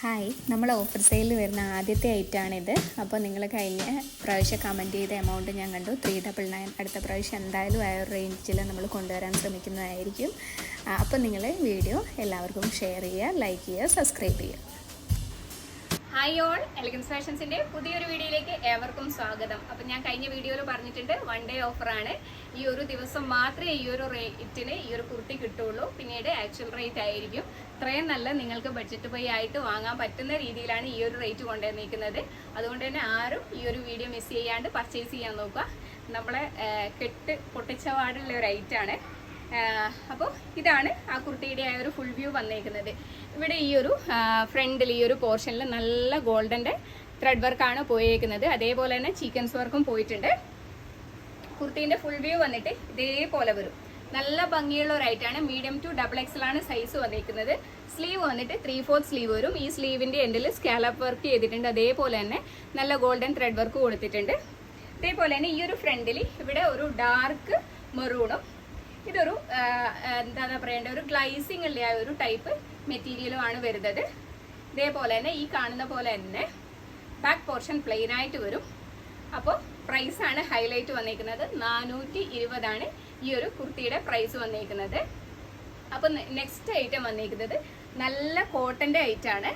Hi. നമ്മൾ offer സെയിലിൽ വരുന്ന ആദ്യത്തെ ഐറ്റമാണിത് അപ്പോൾ നിങ്ങൾ കഴിഞ്ഞ പ്രാവശ്യം കമന്റ് ചെയ്ത എമൗണ്ട് ഞാൻ കണ്ടു. ത്രീ ഡബിൾ നയൻ അടുത്ത പ്രാവശ്യം എന്തായാലും ആ ഒരു റേഞ്ചിൽ നമ്മൾ കൊണ്ടുവരാൻ ശ്രമിക്കുന്നതായിരിക്കും. അപ്പോൾ നിങ്ങൾ വീഡിയോ എല്ലാവർക്കും ഷെയർ ചെയ്യുക ലൈക്ക് ചെയ്യുക സബ്സ്ക്രൈബ് ചെയ്യുക. ഹായ് ഓൾ എലഗൻസ് ഫാഷൻസിന്റെ പുതിയൊരു വീഡിയോയിലേക്ക് ഏവർക്കും സ്വാഗതം. അപ്പം ഞാൻ കഴിഞ്ഞ വീഡിയോയിൽ പറഞ്ഞിട്ടുണ്ട് വൺ ഡേ ഓഫറാണ് ഈ ഒരു ദിവസം മാത്രമേ ഈ ഒരു റേറ്റിന് ഈ ഒരു കുർത്തി കിട്ടുള്ളൂ പിന്നീട് ആക്ച്വൽ റേറ്റ് ആയിരിക്കും. ഇത്രയും നല്ല നിങ്ങൾക്ക് ബഡ്ജറ്റ് പോയി ആയിട്ട് വാങ്ങാൻ പറ്റുന്ന രീതിയിലാണ് ഈ ഒരു റേറ്റ് കൊണ്ടുവന്നിരിക്കുന്നത്. അതുകൊണ്ട് തന്നെ ആരും ഈ ഒരു വീഡിയോ മിസ് ചെയ്യാണ്ട് പർച്ചേസ് ചെയ്യാൻ നോക്കുക. നമ്മളെ കെട്ട് പൊട്ടിച്ചവാടുള്ള ഒരു ഐറ്റാണ് അപ്പോൾ ഇതാണ് ആ കുർത്തിയുടെ ആ ഒരു ഫുൾ വ്യൂ വന്നേക്കുന്നത്. ഇവിടെ ഈ ഒരു ഫ്രണ്ടിൽ ഈ ഒരു പോർഷനിൽ നല്ല ഗോൾഡന്റെ ത്രെഡ് വർക്കാണ് പോയേക്കുന്നത്. അതേപോലെ തന്നെ ചിക്കൻസ് വർക്കും പോയിട്ടുണ്ട്. കുർത്തീന്റെ ഫുൾ വ്യൂ വന്നിട്ട് ഇതേപോലെ വരും. നല്ല ഭംഗിയുള്ള ഒരു ഐറ്റാണ് മീഡിയം ടു ഡബിൾ എക്സലാണ് സൈസ് വന്നിരിക്കുന്നത് സ്ലീവ് വന്നിട്ട് ത്രീ ഫോർത്ത് സ്ലീവ് വരും. ഈ സ്ലീവിന്റെ എൻഡിൽ സ്കാലപ്പ് വർക്ക് ചെയ്തിട്ടുണ്ട്. അതേപോലെ തന്നെ നല്ല ഗോൾഡൻ ത്രെഡ് വർക്ക് കൊടുത്തിട്ടുണ്ട്. അതേപോലെ തന്നെ ഈ ഒരു ഫ്രണ്ടിൽ ഇവിടെ ഒരു ഡാർക്ക് മെറൂണും ഇതൊരു എന്താണ് പറയേണ്ടത്? പറയേണ്ട ഒരു ഗ്ലൈസിംഗ് ഉള്ള ഒരു ടൈപ്പ് മെറ്റീരിയലും ആണ് വരുന്നത്. ഇതേപോലെ തന്നെ ഈ കാണുന്ന പോലെ തന്നെ ബാക്ക് പോർഷൻ പ്ലെയിൻ ആയിട്ട് വരും. അപ്പോൾ പ്രൈസ് ആണ് ഹൈലൈറ്റ് വന്നേക്കുന്നത്. നാനൂറ്റി ഇരുപതാണ് ഈ ഒരു കുർത്തിയുടെ പ്രൈസ് വന്നേക്കുന്നത്. അപ്പോൾ നെക്സ്റ്റ് ഐറ്റം വന്നേക്കുന്നത് നല്ല കോട്ടന്റെ ഐറ്റാണ്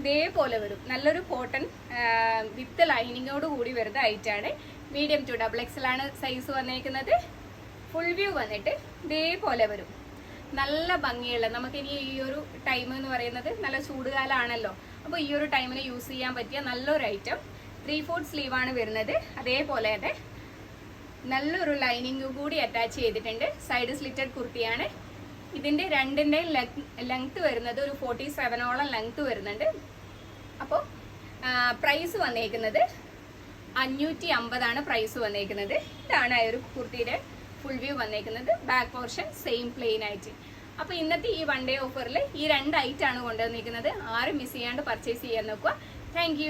ഇതേപോലെ വരും. നല്ലൊരു കോട്ടൺ വിത്ത് ലൈനിങ്ങോട് കൂടി വരുന്ന ഐറ്റാണ് മീഡിയം ടു ഡബിൾ എക്സലാണ് സൈസ് വന്നേക്കുന്നത്. ഫുൾ വ്യൂ വന്നിട്ട് ഇതേപോലെ വരും. നല്ല ഭംഗിയുള്ള നമുക്കിനി ഈ ഒരു ടൈം എന്ന് പറയുന്നത് നല്ല ചൂടുകാലമാണല്ലോ അപ്പോൾ ഈ ഒരു ടൈമിന് യൂസ് ചെയ്യാൻ പറ്റിയ നല്ലൊരു ഐറ്റം ത്രീ ഫോർത്ത് ആണ് വരുന്നത്. അതേപോലെ തന്നെ നല്ലൊരു ലൈനിങ് കൂടി അറ്റാച്ച് ചെയ്തിട്ടുണ്ട്. സൈഡ് സ്ലിറ്റഡ് കുർത്തിയാണ്. ഇതിന്റെ രണ്ടിന്റെയും ലെങ്ത് വരുന്നത് ഒരു ഫോർട്ടി സെവനോളം ലെങ്ത് വരുന്നുണ്ട്. അപ്പോൾ പ്രൈസ് വന്നേക്കുന്നത് അഞ്ഞൂറ്റി അമ്പതാണ് പ്രൈസ് വന്നേക്കുന്നത്. ഇതാണ് ആ ഒരു കുർത്തിയുടെ ഫുൾ വ്യൂ വന്നേക്കുന്നത് ബാക്ക് പോർഷൻ സെയിം പ്ലെയിൻ ആയിട്ട്. അപ്പോൾ ഇന്നത്തെ ഈ വൺ ഡേ ഓഫറിൽ ഈ രണ്ട് ഐറ്റാണ് കൊണ്ടുവന്നിരിക്കുന്നത് ആരും മിസ് ചെയ്യാണ്ട് പർച്ചേസ് ചെയ്യാൻ നോക്കുക. താങ്ക്